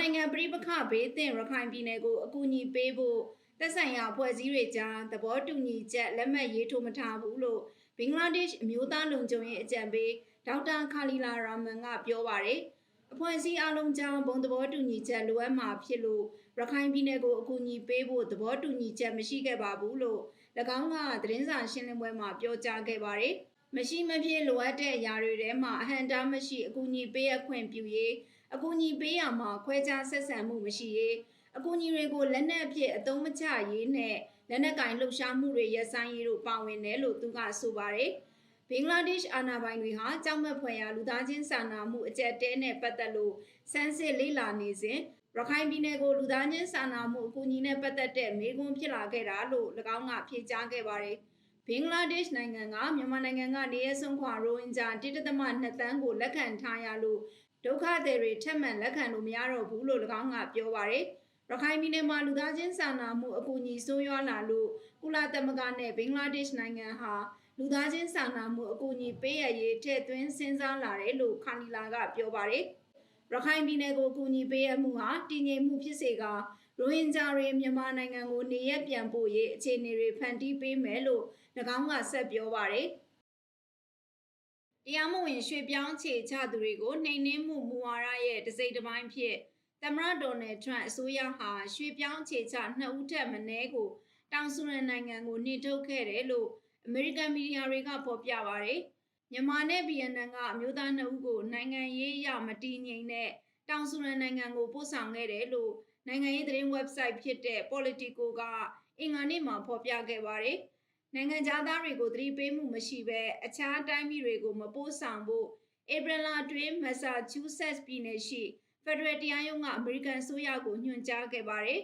နိုင်ငံပြည်ပခဘေးသင့်ရခိုင်ပြည်နယ်ကိုအကူအညီပေးဖို့သက်ဆိုင်ရာအဖွဲ့အစည်းတွေကြားသဘောတူညီချက်လက်မှတ်ရေးထိုးမထားဘူးလို့ဘင်္ဂလားဒေ့ရှ်အမျိုးသားလုံခြုံရေးအကြံပေးဒေါက်တာခါလီလာရာမန်ကပြောပါတယ်။အဖွဲ့အစည်းအလုံးကြောင်းဘုံသဘောတူညီချက်လိုအပ်မှာဖြစ်လို့ရခိုင်ပြည်နယ်ကိုအကူအညီပေးဖို့သဘောတူညီချက်မရှိခဲ့ပါဘူးလို့၎င်းကသတင်းစာရှင်းလင်းပွဲမှာပြောကြားခဲ့ပါတယ်။မရှိမဖြစ်လိုအပ်တဲ့အရာတွေထဲမှာအဟံတားမရှိအကူအညီပေးအပ်ခွင့်ပြုရေး အကူအညီပေးရမှာခွဲခြားဆက်ဆံမှုမရှိရေးအကူအညီတွေကိုလက်နက်အဖြစ်အသုံးမချရေးနဲ့လက်နက်ကင်လှုပ်ရှားမှုတွေရပ်ဆိုင်းရေးတို့ပါဝင်တယ်လို့သူကဆိုပါတယ်။ဘင်္ဂလားဒေ့ရှ်အာဏာပိုင်တွေဟာကြောက်မက်ဖွယ်ရာလူသားချင်းစာနာမှုအကြက်တဲနဲ့ပတ်သက်လို့စမ်းစစ်လေ့လာနေစဉ်ရခိုင်ပြည်နယ်ကိုလူသားချင်းစာနာမှုအကူအညီနဲ့ပတ်သက်တဲ့မေးခွန်းဖြစ်လာခဲ့တာလို့၎င်းကဖြေကြားခဲ့ပါတယ်။ဘင်္ဂလားဒေ့ရှ်နိုင်ငံကမြန်မာနိုင်ငံကနေရဆုံးခွာရိုဟင်ဂျာတိတသမ2တန်းကိုလက်ခံထားရလို့ ဒုက္ခသည်တွေထက်မှန်လက်ခံလို့မရတော့ဘူးလို့၎င်းကပြောပါတယ်။ရခိုင်ပြည်နယ်မှာလူသားချင်းစာနာမှုအကူအညီဆိုးရွားလာလို့ကုလသမဂ္ဂနဲ့ဘင်္ဂလားဒေ့ရှ်နိုင်ငံဟာလူသားချင်းစာနာမှုအကူအညီပေးရရေးထည့်သွင်းစဉ်းစားလာတယ်လို့ခါနီလာကပြောပါတယ်။ရခိုင်ပြည်နယ်ကိုအကူအညီပေးရမှုဟာတည်ငြိမ်မှုဖြစ်စေကရိုဟင်ဂျာတွေမြန်မာနိုင်ငံကိုနေရက်ပြန်ပို့ရေးအခြေအနေတွေဖန်တီးပေးမယ်လို့၎င်းကဆက်ပြောပါတယ်။ တရားမဝင်ရွှေပြောင်းခြေချသူတွေကိုနှိမ်နင်းမှုမူဝါဒရဲ့တစိမ့်တစ်ပိုင်းဖြစ်သမ္မတဒေါ်နယ်ထရန့်အစိုးရဟာရွှေပြောင်းခြေချနှစ်ဦးထက်မနည်းကိုတောင်ဆူရန်နိုင်ငံကိုနှင်ထုတ်ခဲ့တယ်လို့အမေရိကန်မီဒီယာတွေကဖော်ပြပါတယ်။မြန်မာနဲ့ဗီယက်နမ်ကအမျိုးသားနှစ်ဦးကိုနိုင်ငံရေးအရမတည်ငြိမ်တဲ့တောင်ဆူရန်နိုင်ငံကိုပို့ဆောင်ခဲ့တယ်လို့နိုင်ငံရေးသတင်း website ဖြစ်တဲ့ Politico ကအင်္ဂါနေ့မှာဖော်ပြခဲ့ပါတယ်။ နိုင်ငံသားတွေကိုသတိပေးမှုမရှိဘဲအခြားတိုင်းပြည်တွေကိုမပို့ဆောင်ဖို့ဧပြီလအတွင်းမက်ဆာချူးဆက်ပြည်နယ်ရှိဖက်ဒရယ်တရားရုံးကအမေရိကန်ဆိုရကိုညွှန်ကြားခဲ့ပါတယ်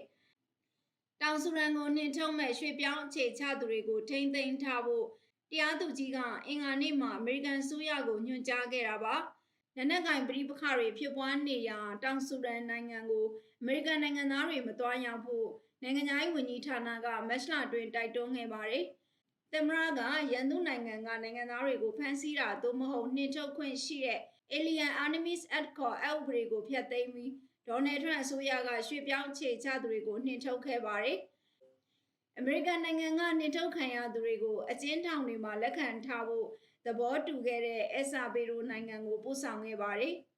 ။တောင်ဆူရန်ကိုနှင်ထုတ်မဲ့ရွှေပြောင်းအခြေချသူတွေကိုထိမ့်သိမ်းထားဖို့တရားသူကြီးကအင်္ဂါနေ့မှာအမေရိကန်ဆိုရကိုညွှန်ကြားခဲ့တာပါ။လက်နက်ကင်ပြည်ပခတွေဖြစ်ပွားနေရာတောင်ဆူဒန်နိုင်ငံကိုအမေရိကန်နိုင်ငံသားတွေမတော်ရောက်ဖို့နိုင်ငံသားဝန်ကြီးဌာနကမက်ရှလာတွင်တိုက်တွန်းခဲ့ပါတယ်။ သမရကရန်သူနိုင်ငံကနိုင်ငံသားတွေကိုဖမ်းဆီးတာသို့မဟုတ်နှင်ထုတ်ခွင့်ရှိတဲ့ Alien Enemies Act ခေါ်အဥပဒေကိုဖျက်သိမ်းပြီးဒေါ်နယ်ထရန့်အစိုးရကရွှေ့ပြောင်းခြေချသူတွေကိုနှင်ထုတ်ခဲ့ပါတယ်။အမေရိကန်နိုင်ငံကနှင်ထုတ်ခံရသူတွေကိုအကျဉ်းထောင်တွေမှာလက်ခံထားဖို့သဘောတူခဲ့တဲ့အက်ဆာဘေရိုနိုင်ငံကိုပို့ဆောင်ခဲ့ပါတယ်။